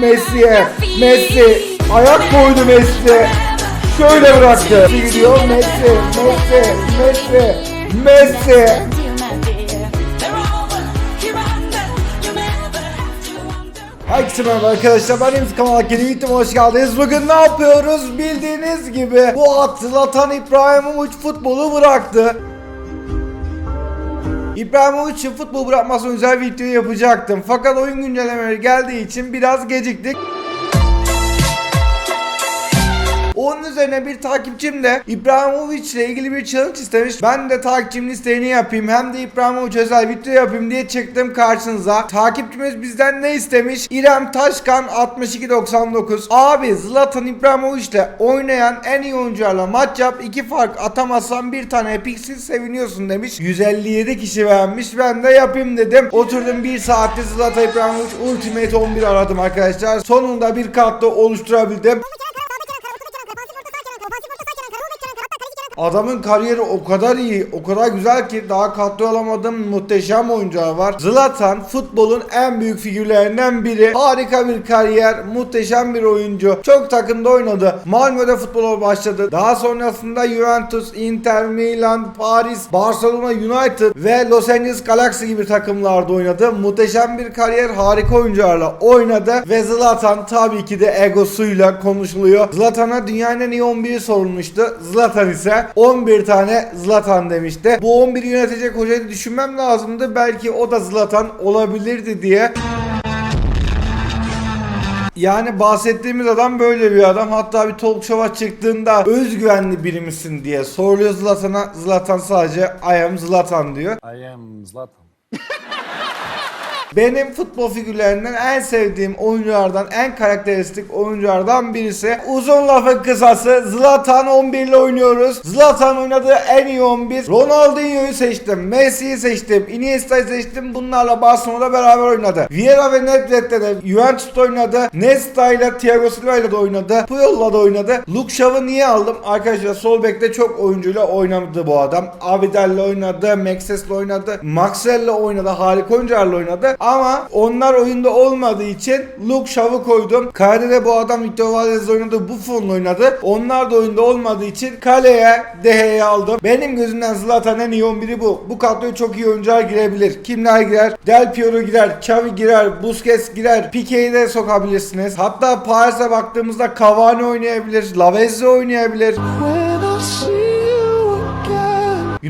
Messi'ye. Messi ayak koydu Messi. Şöyle bıraktı. Gidiyor Messi, Messi, Messi, Messi. Herkese merhaba arkadaşlar ben Emzi Kamal Yeni videoma hoş geldiniz. Bugün ne yapıyoruz? Bildiğiniz gibi bu at Zlatan İbrahimovic futbolu bıraktı. İbrahimovic'in futbol bırakmasına özel video yapacaktım. Fakat oyun güncellemeleri geldiği için biraz geciktik. Onun üzerine bir takipçim de İbrahimovic ile ilgili bir challenge istemiş. Ben de takipçimin isteğini yapayım. Hem de İbrahimovic özel video yapayım diye çıktım karşınıza. Takipçimiz bizden ne istemiş? İrem Taşkan 6299. Abi Zlatan İbrahimovic ile oynayan en iyi oyuncularla maç yap. iki fark atamazsan bir tane epiksin seviniyorsun demiş. 157 kişi beğenmiş. Ben de yapayım dedim. Oturdum bir saatte Zlatan İbrahimovic Ultimate 11 aradım arkadaşlar. Sonunda bir kartla oluşturabildim. Adamın kariyeri o kadar iyi, o kadar güzel ki daha kadro alamadığım muhteşem oyuncular var. Zlatan futbolun en büyük figürlerinden biri. Harika bir kariyer, muhteşem bir oyuncu. Çok takımda oynadı. Malmö'de futbola başladı. Daha sonrasında Juventus, Inter, Milan, Paris, Barcelona United ve Los Angeles Galaxy gibi takımlarda oynadı. Muhteşem bir kariyer, harika oyuncularla oynadı ve Zlatan tabii ki de egosuyla konuşuluyor. Zlatan'a dünyanın en iyi 11'i sorulmuştu. Zlatan ise 11 tane Zlatan demişti. Bu 11'i yönetecek hocayı düşünmem lazımdı. Belki o da Zlatan olabilirdi diye. Yani bahsettiğimiz adam böyle bir adam. Hatta bir talk show'a çıktığında özgüvenli biri misin diye soruluyor Zlatan'a. Zlatan sadece I am Zlatan diyor. I am Zlatan. Benim futbol figürlerinden en sevdiğim oyunculardan, en karakteristik oyunculardan birisi. Uzun lafın kısası Zlatan 11 ile oynuyoruz. Zlatan oynadığı en iyi 11. Ronaldinho'yu seçtim, Messi'yi seçtim, Iniesta'yı seçtim. Bunlarla Barcelona'da beraber oynadı. Vieira ve Nedved'de de Juventus'ta oynadı. Nesta ile Thiago Silva ile de oynadı. Puyol'la da oynadı. Luke Shaw'ı niye aldım? Arkadaşlar sol bekte çok oyuncuyla oynadı bu adam. Abidal'le oynadı, Maxes'le oynadı, Maxwell'le oynadı, harika oyuncularla oynadı. Ama onlar oyunda olmadığı için Luke Shaw'ı koydum. Kalede bu adam Victor Valdez oynadı, Buffon'la oynadı. Onlar da oyunda olmadığı için kaleye Dehe'yi aldım. Benim gözümden Zlatan en iyi 11'i bu. Bu kadroya çok iyi oyuncular girebilir. Kimler girer? Del Piero girer, Xavi girer, Busquets girer, Pique'yi de sokabilirsiniz. Hatta Paris'e baktığımızda Cavani oynayabilir, Lavezzi oynayabilir.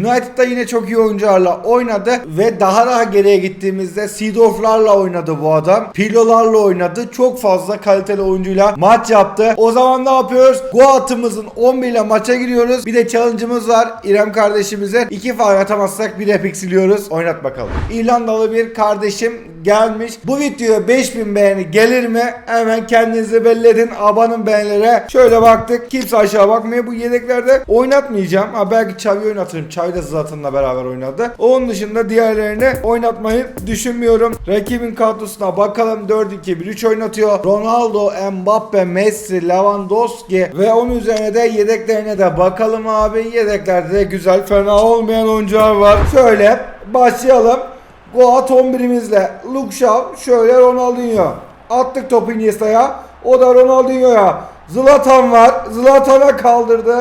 United'da yine çok iyi oyuncularla oynadı ve daha daha geriye gittiğimizde Seedorf'larla oynadı bu adam. Pirlo'larla oynadı. Çok fazla kaliteli oyuncuyla maç yaptı. O zaman ne yapıyoruz? Goat'ımızın 11 ile maça giriyoruz. Bir de challenge'ımız var. İrem kardeşimize. iki fark atamazsak bir epic siliyoruz. Oynat bakalım. İrlandalı bir kardeşim gelmiş. Bu videoya 5000 beğeni gelir mi? Hemen kendinizi belli edin. Abanın beğenilere. Şöyle baktık. Kimse aşağı bakmıyor. Bu yedeklerde oynatmayacağım. Ha belki Xavi oynatırım. Xavi de Zlatan'la beraber oynadı. Onun dışında diğerlerini oynatmayı düşünmüyorum. Rakibin kadrosuna bakalım. 4-2-1-3 oynatıyor. Ronaldo, Mbappe, Messi, Lewandowski ve onun üzerine de yedeklerine de bakalım abi. Yedeklerde de güzel fena olmayan oyuncular var. Şöyle başlayalım. Goat 11'imizle Luke Shaw şöyle Ronaldinho. Attık topu Iniesta'ya. O da Ronaldinho'ya. Zlatan var. Zlatan'a kaldırdı.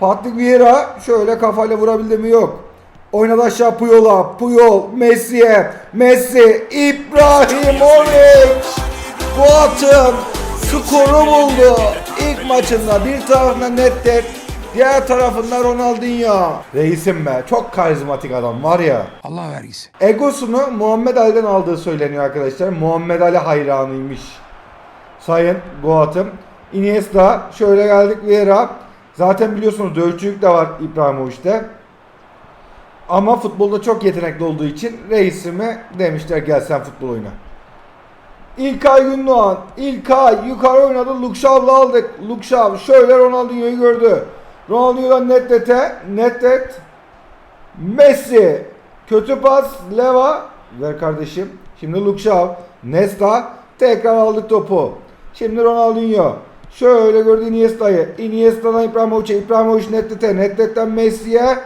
Patrick Vieira şöyle kafayla vurabildi mi yok. Oynadı aşağı Puyol'a. Puyol Messi'ye. Messi İbrahimovic. Goat'ın skoru buldu. İlk maçında bir tarafında Nettet Diğer tarafında Ronaldinho. Reisim be. Çok karizmatik adam var ya. Allah vergisi. Egosunu Muhammed Ali'den aldığı söyleniyor arkadaşlar. Muhammed Ali hayranıymış. Sayın Goat'ım. Iniesta şöyle geldik Vieira. Zaten biliyorsunuz dövüşçülük de var İbrahimovic'te. Ama futbolda çok yetenekli olduğu için reisime demişler gel sen futbol oyna. İlkay Gündoğan. İlkay yukarı oynadı. Lukşav'la aldık. Lukşav şöyle Ronaldinho'yu gördü. Ronaldinho'dan Nettet'e. Nettet. Messi. Kötü pas. Leva. Ver kardeşim. Şimdi Lukşav. Nesta. Tekrar aldık topu. Şimdi Ronaldinho. Şöyle gördü Iniesta'yı. Iniesta'dan İbrahimovic'e. İbrahimovic Nettet'e. Nettet'ten Messi'ye.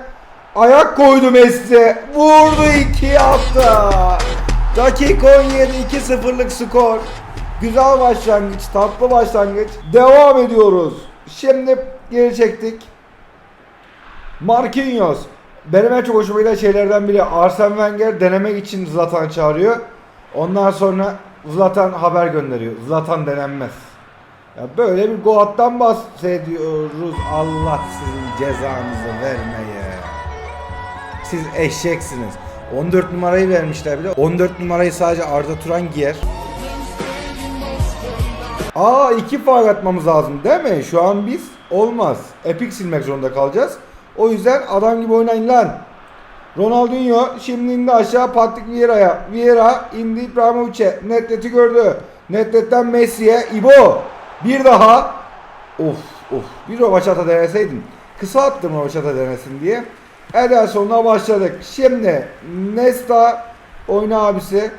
Ayak koydu Messi. Vurdu 2 yaptı. Dakika 17 2-0'lık skor. Güzel başlangıç, tatlı başlangıç. Devam ediyoruz. Şimdi geri çektik. Marquinhos. Benim en çok hoşuma giden şeylerden biri Arsene Wenger denemek için Zlatan çağırıyor. Ondan sonra Zlatan haber gönderiyor. Zlatan denenmez. Ya böyle bir Goat'tan bahsediyoruz. Allah sizin cezanızı vermeye. Siz eşeksiniz. 14 numarayı vermişler bir de. 14 numarayı sadece Arda Turan giyer. Aa iki fark atmamız lazım değil mi? Şu an biz olmaz. Epic silmek zorunda kalacağız. O yüzden adam gibi oynayın lan. Ronaldinho şimdi indi aşağı Patrick Vieira'ya. Vieira indi İbrahimovic'e. Netlet'i gördü. Netlet'ten Messi'ye. İbo. Bir daha. Of of. Bir Rovaçata deneseydin. Kısa attım Rovaçata denesin diye. Ederson'la başladık. Şimdi Nesta oyna abisi.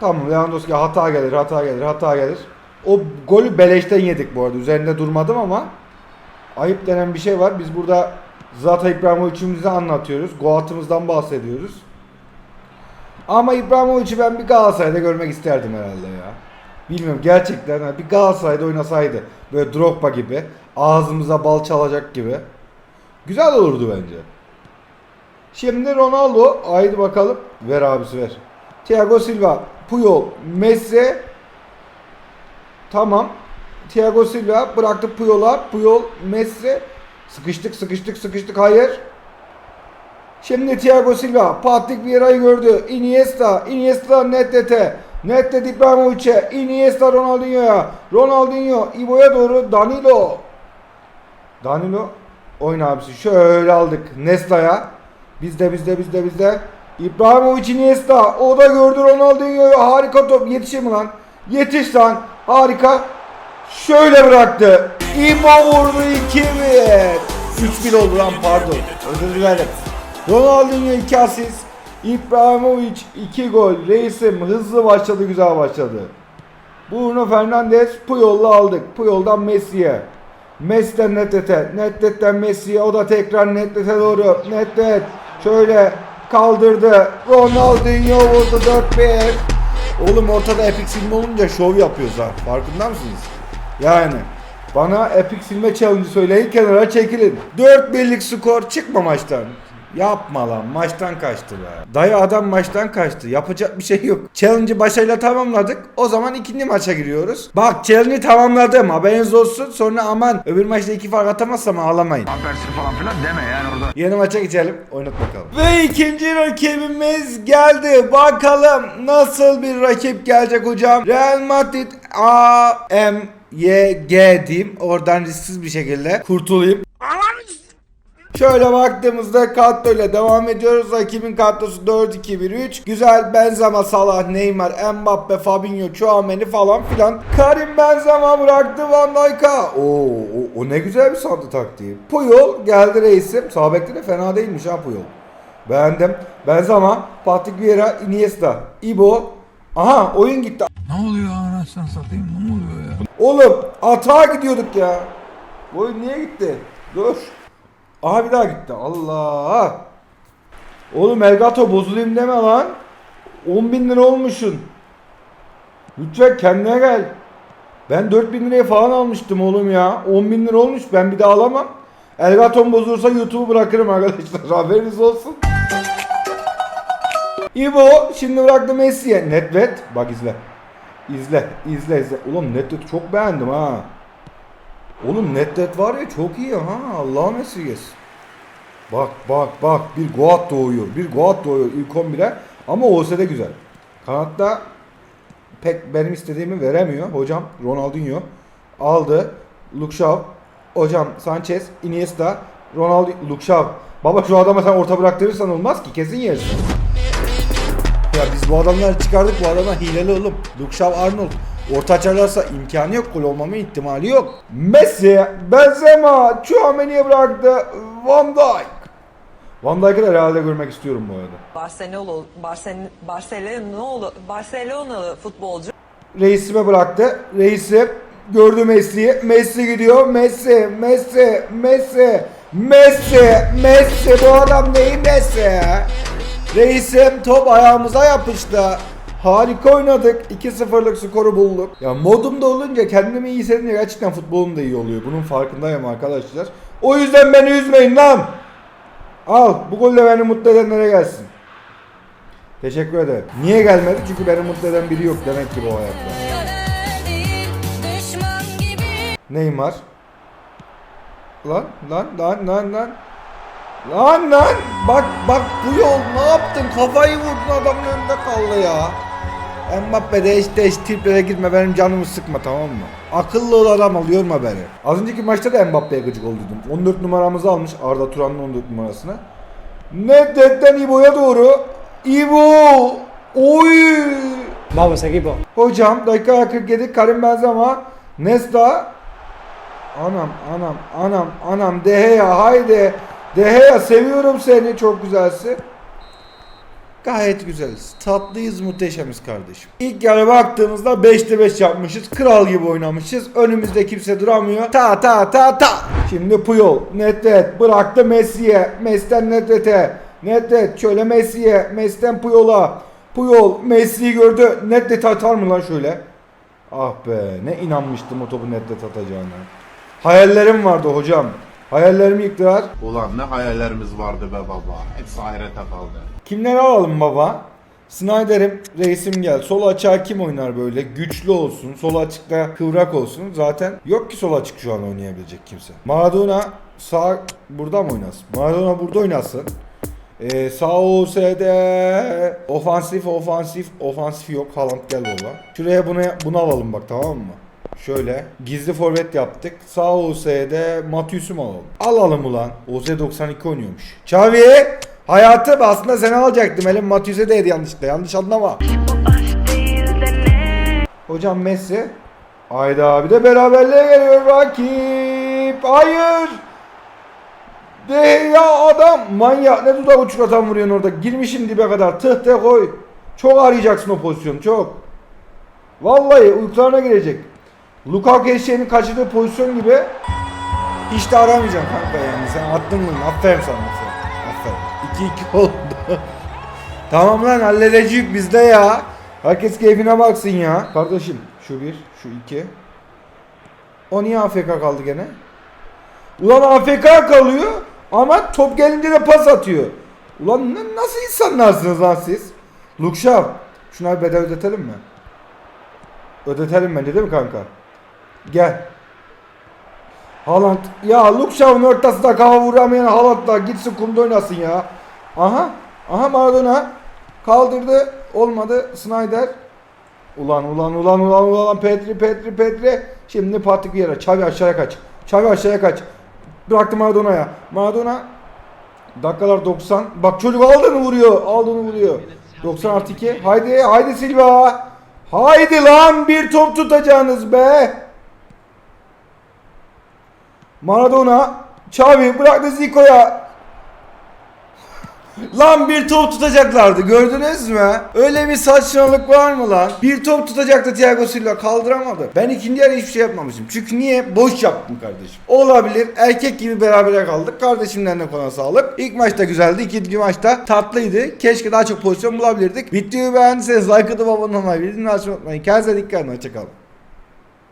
Tamam Lewandowski hata gelir, hata gelir, hata gelir. O golü beleşten yedik bu arada. Üzerinde durmadım ama ayıp denen bir şey var. Biz burada Zlatan İbrahimovic'imizi anlatıyoruz. Goat'ımızdan bahsediyoruz. Ama İbrahimovic'i ben bir Galatasaray'da görmek isterdim herhalde ya. Bilmiyorum gerçekten ha, bir Galatasaray'da oynasaydı. Böyle Drogba gibi. Ağzımıza bal çalacak gibi. Güzel olurdu bence. Şimdi Ronaldo. Haydi bakalım. Ver abisi ver. Thiago Silva. Puyol. Messi. Tamam. Thiago Silva bıraktı Puyol'a. Puyol, Messi. Sıkıştık, sıkıştık, sıkıştık. Hayır. Şimdi Thiago Silva. Patrick Vieira'yı gördü. Iniesta. Iniesta Nettet'e. Nettet İbrahimovic'e. Iniesta Ronaldinho'ya. Ronaldinho İbo'ya doğru Danilo. Danilo. Oyna abisi. Şöyle aldık. Nesta'ya. Bizde bizde bizde bizde. İbrahimovic Iniesta. O da gördü Ronaldinho'yu. Harika top. Yetişir mi lan? Yetiş lan. Harika. Şöyle bıraktı. İbo vurdu 2-1. 3-1 oldu lan pardon. Özür dilerim. Ronaldinho 2 asist. İbrahimovic 2 gol. Reisim hızlı başladı güzel başladı. Bruno Fernandes Puyol'la aldık. Puyol'dan Messi'ye. Messi'den Nettet'e. Nettet'ten Messi'ye. O da tekrar Nettet'e doğru. Nettet şöyle kaldırdı. Ronaldinho vurdu 4-1. Oğlum ortada Epic silme olunca şov yapıyoruz ha. Farkında mısınız? Yani bana Epic silme challenge söyleyin kenara çekilin. 4 birlik skor çıkma maçtan. Yapma lan maçtan kaçtı be. Dayı adam maçtan kaçtı. Yapacak bir şey yok. Challenge'ı başarıyla tamamladık. O zaman ikinci maça giriyoruz. Bak challenge'ı tamamladım. Haberiniz olsun. Sonra aman öbür maçta iki fark atamazsam ağlamayın. Ampersi falan filan deme yani orada. Yeni maça geçelim. Oynat bakalım. Ve ikinci rakibimiz geldi. Bakalım nasıl bir rakip gelecek hocam. Real Madrid A M Y G diyeyim. Oradan risksiz bir şekilde kurtulayım. Şöyle baktığımızda kadro ile devam ediyoruz. Rakibin kadrosu 4-2-1-3. Güzel Benzema, Salah, Neymar, Mbappe, Fabinho, Chouameni falan filan. Karim Benzema bıraktı Van Dijk'a. Oo, o, o ne güzel bir sandı taktiği. Puyol geldi reisim. Sağ de fena değilmiş ha Puyol. Beğendim. Benzema, Patrick Vieira, Iniesta, Ibo. Aha oyun gitti. Ne oluyor anasını satayım ne oluyor ya? Oğlum atağa gidiyorduk ya. Bu oyun niye gitti? Dur. Aha bir daha gitti. Allah. Oğlum Elgato bozulayım deme lan. 10 bin lira olmuşsun. Lütfen kendine gel. Ben 4 bin liraya falan almıştım oğlum ya. 10 bin lira olmuş ben bir daha alamam. Elgatom bozulursa YouTube'u bırakırım arkadaşlar. Haberiniz olsun. İbo şimdi bıraktı Messi'ye. Netvet. Bak izle. İzle, izle, izle. Ulan Netvet'i çok beğendim ha. Oğlum Netvet var ya çok iyi ha. Allah'ım esirgesin. Bak bak bak bir Goat doğuyor. Bir Goat doğuyor ilk 11'e. Ama OS'de güzel. Kanatta pek benim istediğimi veremiyor. Hocam Ronaldinho aldı. Luke Shaw. Hocam Sanchez, Iniesta, Ronaldo, Luke Shaw. Baba şu adama sen orta bıraktırırsan olmaz ki kesin yersin. Ya biz bu adamları çıkardık bu adamlar hileli oğlum. Luke Shaw Arnold. Orta açarlarsa imkanı yok. Gol olmama ihtimali yok. Messi, Benzema, Chouameni'ye bıraktı. Van Dijk. Van Dijk'ı da Real'de görmek istiyorum bu arada. Barcelona Barcelona Barcelona Barcelonalı futbolcu Reisime bıraktı. Reisi gördü Messi'yi. Messi gidiyor. Messi, Messi, Messi, Messi, Messi. Bu adam neyin Messi? Reisim top ayağımıza yapıştı. Harika oynadık. 2-0'lık skoru bulduk. Ya modumda olunca kendimi iyi hissedince gerçekten futbolum da iyi oluyor. Bunun farkındayım arkadaşlar. O yüzden beni üzmeyin lan. Al bu golle beni mutlu edenlere gelsin. Teşekkür ederim. Niye gelmedi? Çünkü beni mutlu eden biri yok demek ki bu hayatta. Neymar. Lan lan lan lan lan. Lan lan. Bak bak bu yol ne yaptın? Kafayı vurdun adamın önünde kaldı ya. Mbappe değiş değiş triplere gitme benim canımı sıkma tamam mı? Akıllı ol adam ol yorma beni. Az önceki maçta da Mbappe'ye gıcık olduydum. 14 numaramızı almış Arda Turan'ın 14 numarasını. Nedved'den İbo'ya doğru. İbo! Oy! Vamos equipo. Hocam dakika 47 Karim Benzema Nesta Anam anam anam anam Deheya haydi Deheya seviyorum seni çok güzelsin Gayet güzeliz. Tatlıyız, muhteşemiz kardeşim. İlk yarı baktığımızda 5'te 5 yapmışız. Kral gibi oynamışız. Önümüzde kimse duramıyor. Ta ta ta ta. Şimdi Puyol, Nedved bıraktı Messi'ye. Messi'den Nedved'e. Nedved şöyle Messi'ye. Messi'den Puyol'a. Puyol Messi'yi gördü. Nedved atar mı lan şöyle? Ah be ne inanmıştım o topu Nedved atacağına. Hayallerim vardı hocam. Hayallerimi yıktılar. Ulan ne hayallerimiz vardı be baba. Hepsi ahirete kaldı. Kimleri alalım baba? Snyder'im reisim gel. Sol açığa kim oynar böyle? Güçlü olsun. Sol açıkta kıvrak olsun. Zaten yok ki sol açık şu an oynayabilecek kimse. Maradona sağ burada mı oynasın? Maradona burada oynasın. Ee, sağ OS'de ofansif ofansif ofansif yok. Haaland gel baba. Şuraya bunu bunu alalım bak tamam mı? Şöyle gizli forvet yaptık. Sağ OS'de Matius'u mu alalım? Alalım ulan. OS 92 oynuyormuş. Xavi hayatım aslında seni alacaktım. Elim Matius'e değdi yanlışlıkla. Yanlış anlama. Hocam Messi. Hayda bir de beraberliğe geliyor rakip. Hayır. De ya adam manyak ne dudak uçuk atan vuruyorsun orada. Girmişim dibe kadar. Tıh de koy. Çok arayacaksın o pozisyonu çok. Vallahi uykularına girecek. Lukaku eşeğinin kaçırdığı pozisyon gibi hiç de aramayacaksın kanka yani. Sen attın bunu. Aferin sana. Aferin. Aferin. 2-2 oldu. tamam lan halledeceğiz bizde ya. Herkes keyfine baksın ya. Kardeşim şu bir, şu iki. O niye AFK kaldı gene? Ulan AFK kalıyor ama top gelince de pas atıyor. Ulan ne- nasıl insanlarsınız lan siz? Lukşav. Bir bedel ödetelim mi? Ödetelim bence değil mi kanka? Gel. Haaland. Ya Lukşav'ın ortasında kafa vuramayan Haaland'la gitsin kumda oynasın ya. Aha. Aha Maradona. Kaldırdı. Olmadı. Snyder. Ulan ulan ulan ulan ulan Petri Petri Petri. Şimdi Patrick Vieira. Xavi aşağıya kaç. Xavi aşağıya kaç. Bıraktı Maradona'ya. Maradona dakikalar 90. Bak çocuk aldığını vuruyor. Aldığını vuruyor. 90 artı 2. Haydi haydi Silva. Haydi lan bir top tutacağınız be. Maradona. Xavi bıraktı Zico'ya. Lan bir top tutacaklardı gördünüz mü? Öyle bir saçmalık var mı lan? Bir top tutacaktı Thiago Silva kaldıramadı. Ben ikinci yarı hiçbir şey yapmamışım. Çünkü niye? Boş yaptım kardeşim. Olabilir. Erkek gibi berabere kaldık. Kardeşimlerine kona sağlık. İlk maçta güzeldi. İkinci maçta tatlıydı. Keşke daha çok pozisyon bulabilirdik. Videoyu beğendiyseniz like atıp abone olmayı, bildirimleri açmayı unutmayın. Kendinize dikkat edin. Hoşçakalın.